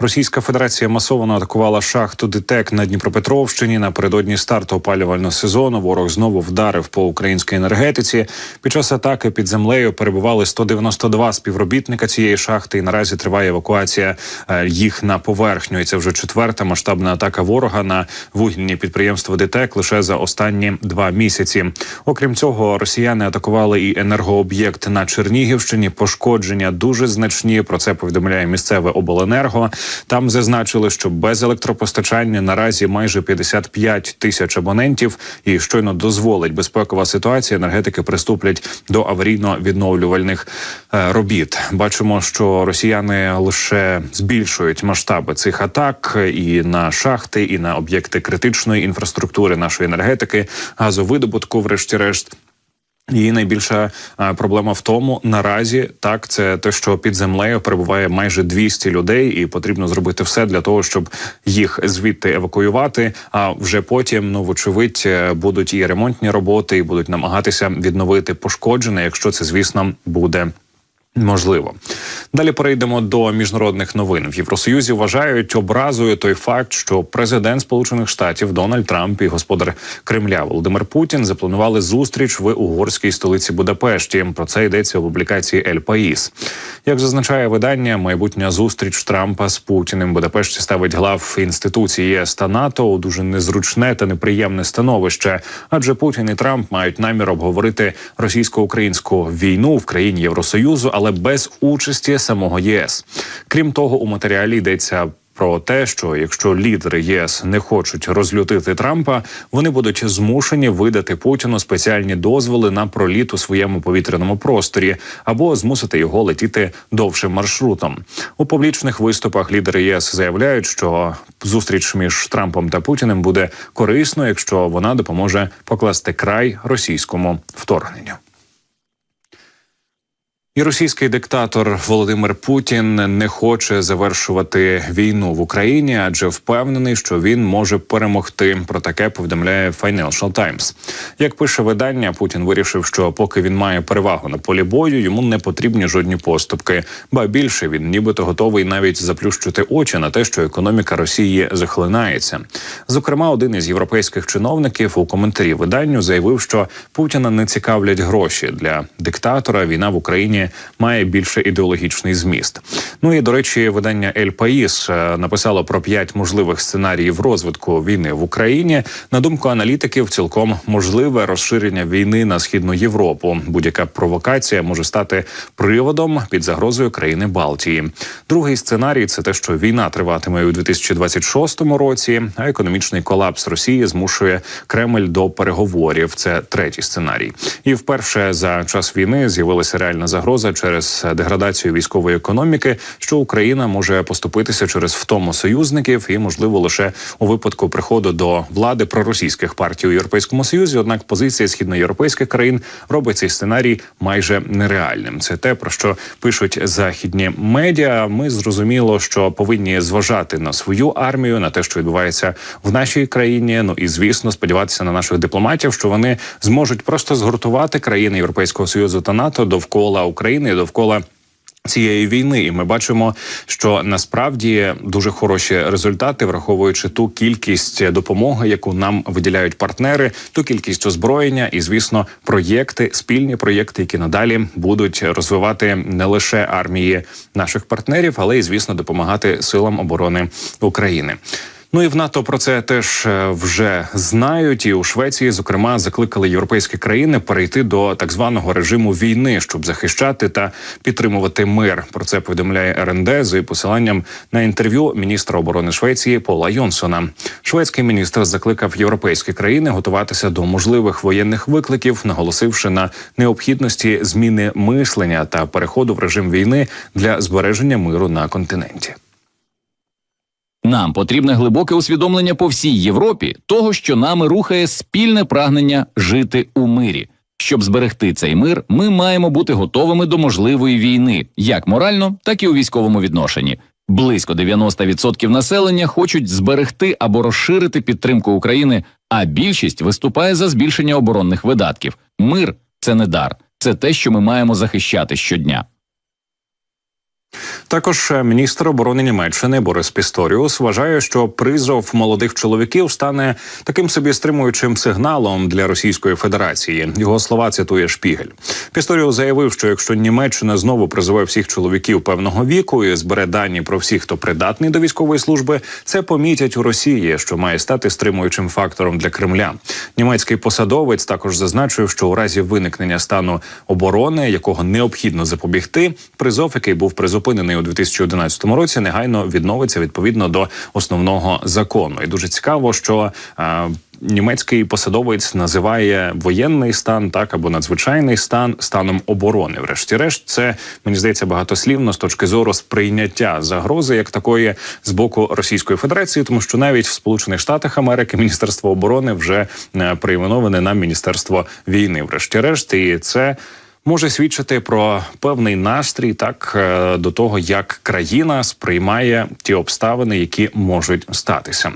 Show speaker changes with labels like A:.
A: Російська Федерація масово атакувала шахту ДТЕК на Дніпропетровщині. Напередодні старту опалювального сезону ворог знову вдарив по українській енергетиці. Під час атаки під землею перебували 192 співробітника цієї шахти. І наразі триває евакуація е, їх на поверхню. І це вже четверта масштабна атака ворога на вугільні підприємства ДТЕК лише за останні два місяці. Окрім цього, росіяни атакували і енергооб'єкт на Чернігівщині. Пошкодження дуже значні. Про це повідомляє місцеве обленерго. Там зазначили, що без електропостачання наразі майже 55 тисяч абонентів, і щойно дозволить безпекова ситуація. Енергетики приступлять до аварійно-відновлювальних е, робіт. Бачимо, що росіяни лише збільшують масштаби цих атак і на шахти, і на об'єкти критичної інфраструктури нашої енергетики, газовидобутку, врешті-решт. І найбільша проблема в тому наразі так це те, що під землею перебуває майже 200 людей, і потрібно зробити все для того, щоб їх звідти евакуювати. А вже потім, ну вочевидь, е, будуть і ремонтні роботи, і будуть намагатися відновити пошкоджене, якщо це звісно буде. Можливо, далі перейдемо до міжнародних новин. В Євросоюзі вважають образою той факт, що президент Сполучених Штатів Дональд Трамп і господар Кремля Володимир Путін запланували зустріч в угорській столиці Будапешті. Про це йдеться у публікації Ель Паїс. Як зазначає видання, майбутня зустріч Трампа з Путіним Будапешті ставить глав інституції ЄС та НАТО у дуже незручне та неприємне становище, адже Путін і Трамп мають намір обговорити російсько-українську війну в країні Євросоюзу, але без участі самого ЄС. Крім того, у матеріалі йдеться. Про те, що якщо лідери ЄС не хочуть розлютити Трампа, вони будуть змушені видати Путіну спеціальні дозволи на проліт у своєму повітряному просторі або змусити його летіти довшим маршрутом. У публічних виступах лідери ЄС заявляють, що зустріч між Трампом та Путіним буде корисно, якщо вона допоможе покласти край російському вторгненню. І російський диктатор Володимир Путін не хоче завершувати війну в Україні, адже впевнений, що він може перемогти. Про таке повідомляє Financial Times. Як пише видання, Путін вирішив, що поки він має перевагу на полі бою, йому не потрібні жодні поступки. Ба більше він нібито готовий навіть заплющити очі на те, що економіка Росії захлинається. Зокрема, один із європейських чиновників у коментарі виданню заявив, що Путіна не цікавлять гроші для диктатора. Війна в Україні має більше ідеологічний зміст. Ну і до речі, видання Ель Паїс е, написало про п'ять можливих сценаріїв розвитку війни в Україні. На думку аналітиків, цілком можливе розширення війни на східну Європу. Будь-яка провокація може стати приводом під загрозою країни Балтії. Другий сценарій це те, що війна триватиме у 2026 році, а економічний колапс Росії змушує Кремль до переговорів. Це третій сценарій. І вперше за час війни з'явилася реальна загроза через деградацію військової економіки, що Україна може поступитися через втому союзників, і можливо лише у випадку приходу до влади проросійських партій у європейському союзі. Однак позиція східноєвропейських країн робить цей сценарій майже нереальним. Це те про що пишуть західні медіа. Ми зрозуміло, що повинні зважати на свою армію, на те, що відбувається в нашій країні. Ну і звісно, сподіватися на наших дипломатів, що вони зможуть просто згуртувати країни Європейського союзу та НАТО довкола України довкола. Цієї війни, і ми бачимо, що насправді дуже хороші результати, враховуючи ту кількість допомоги, яку нам виділяють партнери, ту кількість озброєння, і звісно, проєкти, спільні проєкти, які надалі будуть розвивати не лише армії наших партнерів, але й звісно допомагати силам оборони України. Ну і в НАТО про це теж е, вже знають. І у Швеції, зокрема, закликали європейські країни перейти до так званого режиму війни, щоб захищати та підтримувати мир. Про це повідомляє РНД з посиланням на інтерв'ю міністра оборони Швеції Пола Йонсона. Шведський міністр закликав європейські країни готуватися до можливих воєнних викликів, наголосивши на необхідності зміни мислення та переходу в режим війни для збереження миру на континенті.
B: Нам потрібне глибоке усвідомлення по всій Європі того, що нами рухає спільне прагнення жити у мирі. Щоб зберегти цей мир, ми маємо бути готовими до можливої війни, як морально, так і у військовому відношенні. Близько 90% населення хочуть зберегти або розширити підтримку України, а більшість виступає за збільшення оборонних видатків. Мир це не дар, це те, що ми маємо захищати щодня.
A: Також е, міністр оборони Німеччини Борис Пісторіус вважає, що призов молодих чоловіків стане таким собі стримуючим сигналом для Російської Федерації. Його слова цитує Шпігель. Пісторіус заявив, що якщо Німеччина знову призове всіх чоловіків певного віку і збере дані про всіх, хто придатний до військової служби, це помітять у Росії, що має стати стримуючим фактором для Кремля. Німецький посадовець також зазначив, що у разі виникнення стану оборони, якого необхідно запобігти, призов, який був призупинений у 2011 році, негайно відновиться відповідно до основного закону. І дуже цікаво, що е, німецький посадовець називає воєнний стан так або надзвичайний стан станом оборони. Врешті-решт, це мені здається багатослівно з точки зору сприйняття загрози як такої з боку Російської Федерації, тому що навіть в Сполучених Штатах Америки Міністерство оборони вже е, перейменоване на Міністерство війни. Врешті-решт, і це може свідчити про певний настрій так е, до того, як країна сприймає ті обставини, які можуть статися.